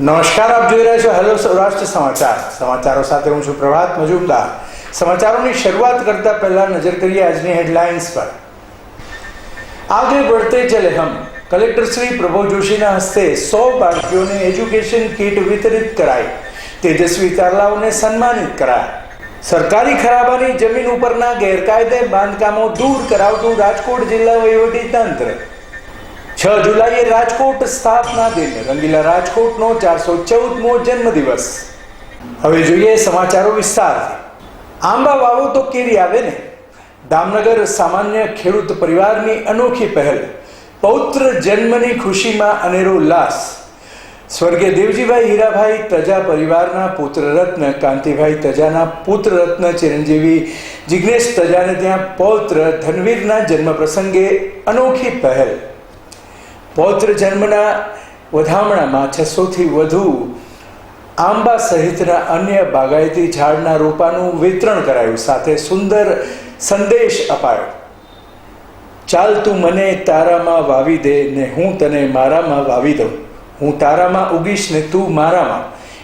નમસ્કાર, આપ જોઈ રહ્યા છો હેલો સૌરાષ્ટ્ર સમાચાર. સમાચારો સાથે હું છું પ્રભાત મજુમદાર. સમાચારોની શરૂઆત કરતા પહેલા નજર કરીએ આજની હેડલાઇન્સ પર. આગે બઢતે ચલે હમ કલેક્ટર શ્રી પ્રભવ જોશીના હસ્તે સો બાળકીઓને એજ્યુકેશન કીટ વિતરિત કરાઈ. તેજસ્વી તારલાઓને સન્માનિત કરાયા. સરકારી ખરાબાની જમીન ઉપરના ગેરકાયદે બાંધકામો દૂર કરાવતું રાજકોટ જિલ્લા વહીવટી તંત્ર. છ જુલાઈએ રાજકોટ સ્થાપના દિન, રંગીલા રાજકોટનો ચારસો ચૌદમો જન્મદિવસ. હવે જોઈએ સમાચારો વિસ્તારથી. આંબા વાવો તો કેરી આવે ને? દામનગર સામાન્ય ખેડૂત પરિવારની અનોખી પહેલ. પૌત્ર જન્મની ખુશીમાં અનેરો ઉલ્લાસ સ્વર્ગીય દેવજીભાઈ હીરાભાઈ તજા પરિવારના પુત્ર રત્ન કાંતિભાઈ તજાના પુત્ર રત્ન ચિરંજીવી જિજ્ઞેશ તજાને ત્યાં પૌત્ર ધનવીરના જન્મ પ્રસંગે અનોખી પહેલ. પૌત્ર જન્મના વધામણામાં છસોથી વધુ આંબા સહિતના અન્ય બાગાયતી ઝાડના રોપાનું વિતરણ કરાયું. સાથે સુંદર સંદેશ અપાયો. ચાલ તું મને તારામાં વાવી દે ને હું તને મારામાં વાવી દઉં. હું તારામાં ઉગીશ ને તું મારામાં.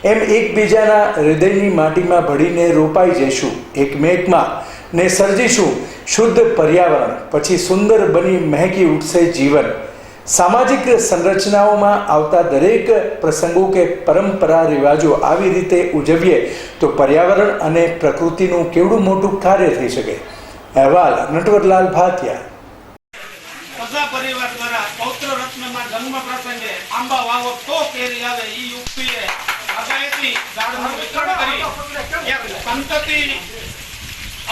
એમ એકબીજાના હૃદયની માટીમાં ભળીને રોપાઈ જઈશું. એકમેકમાં ને સર્જીશું. શુદ્ધ પર્યાવરણ. પછી સુંદર બની મહેકી ઉઠશે જીવન. સામાજિક સંરચનાઓમાં આવતા દરેક પ્રસંગો કે પરંપરા, રિવાજો આવી રીતે ઉજવીએ તો પર્યાવરણ અને પ્રકૃતિનું કેવડું મોટું કાર્ય થઈ શકે? અહેવાલ નટવરલાલ ભાતિયા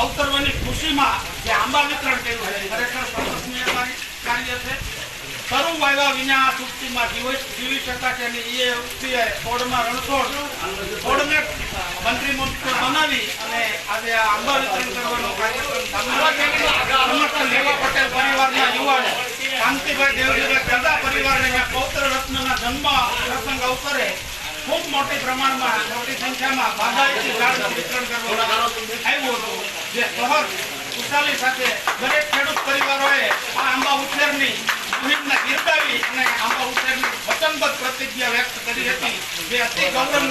અવતરવાની ખુશીમાં જે આંબા વિતરણ કર્યું છે ખરેખર પ્રશંસનીય કાર્ય છે. શરૂ વાવ્યા વિના આ જીવી શકાશે અને એ ઉક્તિએ છોડમાં રણછોડ છોડને મંત્રી મંત્ર બનાવી અને આજે આ આંબા વિતરણ કરવાનો કાર્યક્રમ સમર્થન લેવા પટેલ પરિવારના યુવાનો શાંતિભાઈ દેવજીભાઈ કદા પરિવારને પૌત્ર રત્નના જન્મ પ્રસંગ અવસરે ખૂબ મોટી પ્રમાણમાં, મોટી સંખ્યામાં બાગાયતી ઝાડનું વિતરણ કરવામાં આવ્યું હતું. જે શહેર ખુશાલી સાથે દરેક ખેડૂત પરિવારોએ આ આંબા ઉછેરની બિરદાવી અને આંબા ઉછેરની વચનબદ્ધ પ્રતિજ્ઞા વ્યક્ત કરી હતી. જે અતિ ગૌરવ